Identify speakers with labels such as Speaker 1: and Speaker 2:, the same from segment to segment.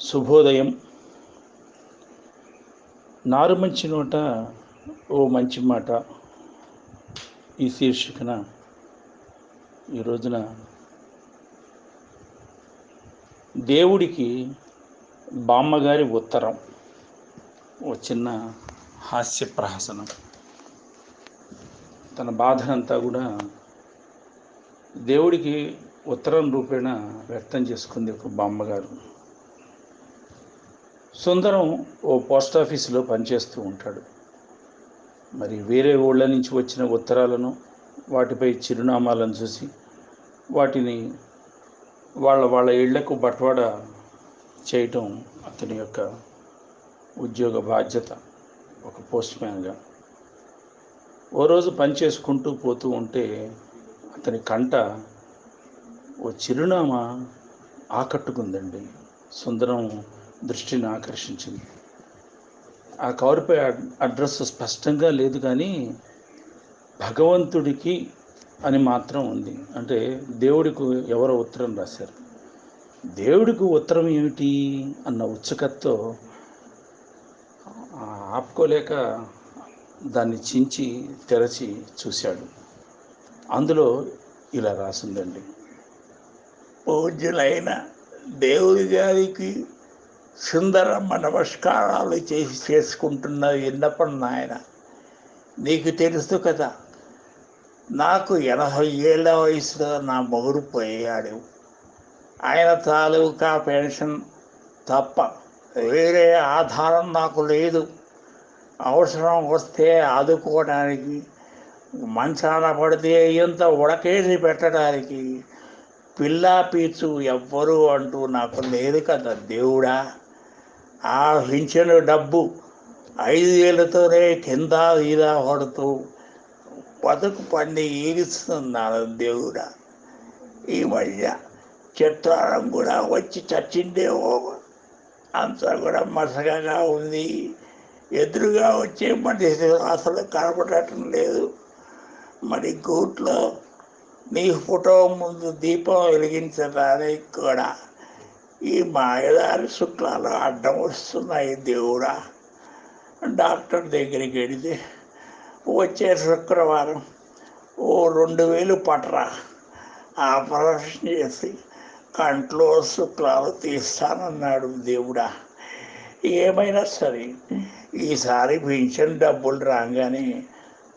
Speaker 1: శుభోదయం. నారు మంచి నోట ఓ మంచి మాట. ఈ శీర్షికన ఈ రోజున దేవుడికి బామ్మగారి ఉత్తరం. ఓ చిన్న హాస్య ప్రహసనం. తన బాధనంతా కూడా దేవుడికి ఉత్తరం రూపేణ వ్యక్తం చేసుకుంది ఒక బామ్మగారు. సుందరం ఓ పోస్ట్ ఆఫీసులో పనిచేస్తూ ఉంటాడు. మరి వేరే ఊళ్ళ నుంచి వచ్చిన ఉత్తరాలను వాటిపై చిరునామాలను చూసి వాటిని వాళ్ళ వాళ్ళ ఇళ్ళకు బట్వాడ చేయటం అతని యొక్క ఉద్యోగ బాధ్యత ఒక పోస్ట్ మ్యాన్గా. ఓ రోజు పని చేసుకుంటూ పోతూ ఉంటే అతని కంట ఓ చిరునామా ఆకట్టుకుందండి. సుందరం దృష్టిని ఆకర్షించింది. ఆ కవర్పై అడ్రస్ స్పష్టంగా లేదు కానీ భగవంతుడికి అని మాత్రం ఉంది. అంటే దేవుడికి ఎవరో ఉత్తరం రాశారు. దేవుడికి ఉత్తరం ఏమిటి అన్న ఉత్సుకతతో ఆపుకోలేక దాన్ని చించి తెరచి చూశాడు. అందులో ఇలా రాసిందండి.
Speaker 2: పూజ్యులైన దేవుడి గారికి సుందరమ్మ నమస్కారాలు చేసి చేసుకుంటున్న ఎన్నప్పుడు నాయన. నీకు తెలుసు కదా నాకు ఎనభై ఏళ్ళ వయసులో నా మొగుడు పోయాడు. ఆయన తాలూకా పెన్షన్ తప్ప వేరే ఆధారం నాకు లేదు. అవసరం వస్తే ఆదుకోవడానికి మంచాన పడితే ఇంత ఉడకేసి పెట్టడానికి పిల్లా పీచు ఎవ్వరు అంటూ నాకు లేదు కదా దేవుడా. ఆ పింఛను డబ్బు ఐదు వేలతోనే కింద ఇలా పడుతూ బతుకు పండి ఈడుస్తున్నాను దేవుడా. ఈ మధ్య చిత్రాలం కూడా వచ్చి చచ్చిందేమో అంతా కూడా మసకగా ఉంది. ఎదురుగా వచ్చే మనిషి అసలు కనపడటం లేదు. మరి గూట్లో నీ ఫోటో ముందు దీపం వెలిగించడానికి కూడా ఈ మాయదారి శుక్లాలు అడ్డం వస్తున్నాయి దేవుడా. డాక్టర్ దగ్గరికి వెళితే వచ్చే శుక్రవారం ఓ రెండు వేలు పట్రా. ఆపరేషన్ చేసి కంట్లో శుక్లాలు తీస్తానన్నాడు దేవుడా. ఏమైనా సరే ఈసారి పింఛన్ డబ్బులు రాగానే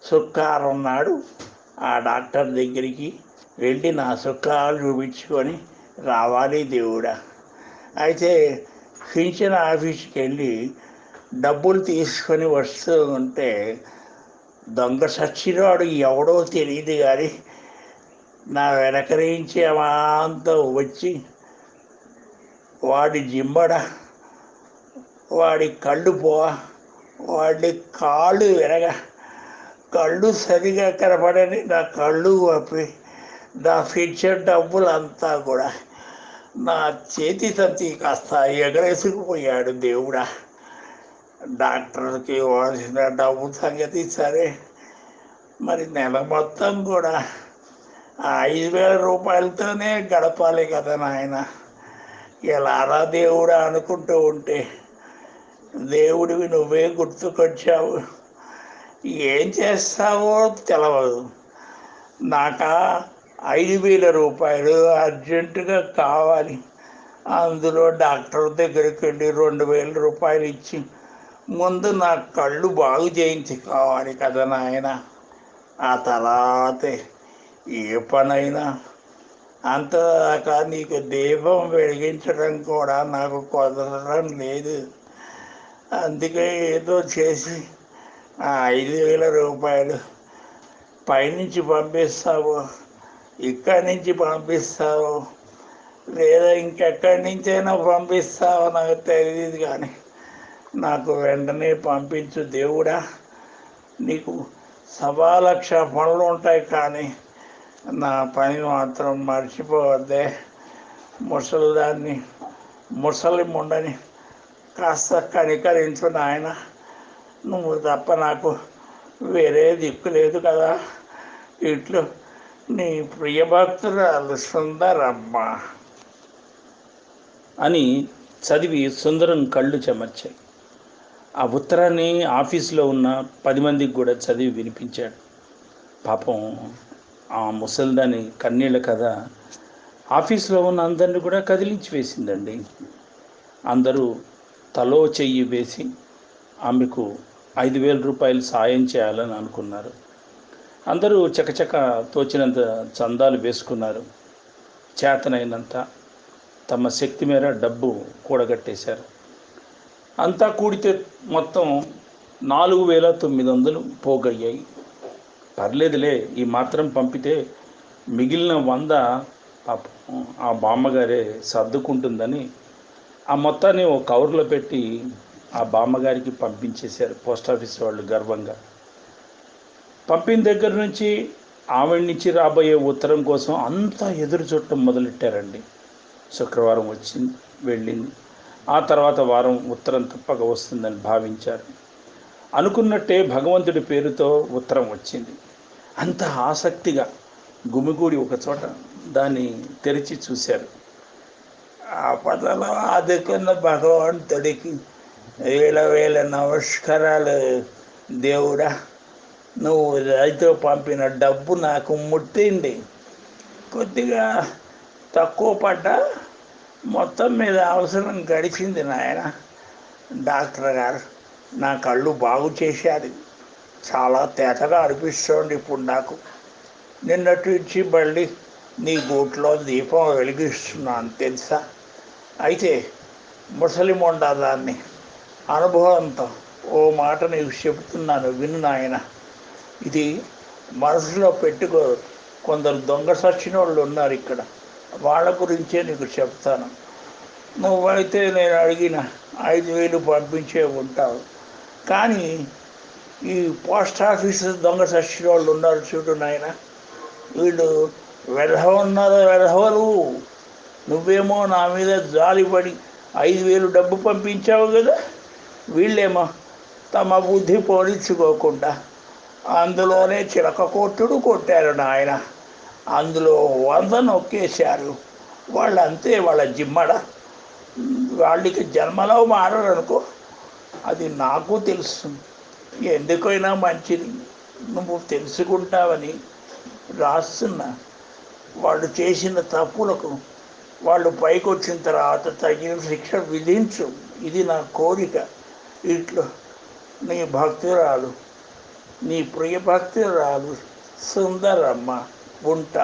Speaker 2: శుక్రవారం నాడు ఆ డాక్టర్ దగ్గరికి వెళ్ళి నా శుక్లాలు చూపించుకొని రావాలి దేవుడా. అయితే పింఛన్ ఆఫీస్కి వెళ్ళి డబ్బులు తీసుకొని వస్తూ ఉంటే దొంగ సచ్చినాడు ఎవడో తెలియదు కానీ నా వెనకరించి అమాంతం వచ్చి వాడి జిమ్మడ వాడి కళ్ళు పోవ వాడి కాళ్ళు విరగ కళ్ళు సరిగా కనపడని నా కళ్ళు వప్పి నా ఫిక్చర్ డబ్బులు అంతా కూడా నా చేతి తంతి కాస్త ఎగరేసుకుపోయాడు దేవుడా. డాక్టర్కి ఇవ్వాల్సిన డబ్బు సంగతి సరే మరి నెల మొత్తం కూడా ఆ ఐదు వేల రూపాయలతోనే గడపాలి కదా నాయన. ఎలారా దేవుడా అనుకుంటూ ఉంటే దేవుడివి నువ్వే గుర్తుకొచ్చావు. ఏం చేస్తావో తెలవదు. నాకా ఐదు వేల రూపాయలు అర్జెంటుగా కావాలి. అందులో డాక్టర్ దగ్గరికి వెళ్ళి రెండు వేల రూపాయలు ఇచ్చి ముందు నా కళ్ళు బాగు చేయించి కావాలి కదా నాయన. ఆ తర్వాతే ఏ పనైనా అంతదాకా నీకు దీపం వెలిగించడం కూడా నాకు కుదరడం లేదు. అందుకే ఏదో చేసి ఐదు వేల రూపాయలు పైనుంచి పంపిస్తావు. ఇక్కడి నుంచి పంపిస్తావు? లేదా ఇంకెక్కడి నుంచైనా పంపిస్తావో నాకు తెలియదు కానీ నాకు వెంటనే పంపించు దేవుడా. నీకు సవా లక్ష పనులు ఉంటాయి కానీ నా పని మాత్రం మర్చిపోవద్దే. ముసలిదాన్ని ముసలి ముండని కాస్త కనికరించు నాయన. నువ్వు తప్ప నాకు వేరే దిక్కు లేదు కదా. ఇట్లు నీ ప్రియభక్తురాలు సుందరమ్మ.
Speaker 1: అని చదివి సుందరం కళ్ళు చెమర్చాయి. ఆ ఉత్తరాన్ని ఆఫీసులో ఉన్న పది మందికి కూడా చదివి వినిపించాడు. పాపం ఆ ముసల్దాని కన్నీళ్ళ కథ ఆఫీసులో ఉన్న అందరిని కూడా కదిలించి వేసిందండి. అందరూ తలో చెయ్యి వేసి ఆమెకు ఐదు వేల రూపాయలు సాయం చేయాలని అనుకున్నారు. అందరూ చకచక తోచినంత చందాలు వేసుకున్నారు. చేతనైనంత తమ శక్తి మేర డబ్బు కూడగట్టేశారు. అంతా కూడితే మొత్తం నాలుగు వేల తొమ్మిది వందలు పోగయ్యాయి. పర్లేదులే ఈ మాత్రం పంపితే మిగిలిన వంద ఆ బామ్మగారే సర్దుకుంటుందని ఆ మొత్తాన్ని ఒక కవర్లో పెట్టి ఆ బామ్మగారికి పంపించేశారు పోస్ట్ ఆఫీస్ వాళ్ళు గర్వంగా. పంపిన దగ్గర నుంచి ఆవిడ నుంచి రాబోయే ఉత్తరం కోసం అంతా ఎదురు చూడటం మొదలెట్టారండి. శుక్రవారం వచ్చింది వెళ్ళింది. ఆ తర్వాత వారం ఉత్తరం తప్పక వస్తుందని భావించారు. అనుకున్నట్టే భగవంతుడి పేరుతో ఉత్తరం వచ్చింది. అంత ఆసక్తిగా గుమిగూడి ఒక చోట దాన్ని తెరిచి చూశారు.
Speaker 2: ఆపదలో ఆదుకున్న భగవంతుడికి వేల వేల నమస్కారాలు దేవుడా. నువ్వు రైతు పంపిన డబ్బు నాకు ముట్టింది. కొద్దిగా తక్కువ పడ్డ మొత్తం మీద అవసరం గడిచింది నాయన. డాక్టర్ గారు నా కళ్ళు బాగు చేశారు. చాలా తేటగా అనిపిస్తోంది ఇప్పుడు నాకు. నిన్నటి నుంచి మళ్ళీ నీ గూట్లో దీపం వెలిగిస్తున్నాను తెలుసా? అయితే ముసలి మొండ దాన్ని అనుభవంతో ఓ మాట నీకు చెబుతున్నాను విను నాయన. ఇది మనసులో పెట్టుకో. కొందరు దొంగ సచ్చిన వాళ్ళు ఉన్నారు ఇక్కడ. వాళ్ళ గురించే నీకు చెప్తాను. నువ్వైతే నేను అడిగిన ఐదు వేలు పంపించే ఉంటావు. కానీ ఈ పోస్ట్ ఆఫీస్ దొంగ సచ్చిన వాళ్ళు ఉన్నారు చూడు నాయన. వీళ్ళు వెధవ ఉన్నారో వెధవలు నువ్వేమో నా మీద జాలిపడి ఐదు వేలు డబ్బు పంపించావు కదా. వీళ్ళేమో తమ బుద్ధి పోలించుకోకుండా అందులోనే చిలక కొట్టుడు కొట్టారు నాయన. అందులో వంద నొక్కేశారు. వాళ్ళంతే వాళ్ళ జిమ్మడ. వాళ్ళకి జన్మలో మారరనుకో. అది నాకు తెలుసు. ఎందుకైనా మంచిది. నువ్వు తెలుసుకుంటావని రాస్తున్నా. వాళ్ళు చేసిన తప్పులకు వాళ్ళు పైకి వచ్చిన తర్వాత తగిన శిక్ష విధించు. ఇది నా కోరిక. ఇట్లు నీ భక్తురాలు నీ ప్రియ భక్తురాలు సుందరమ్మ ఉంటా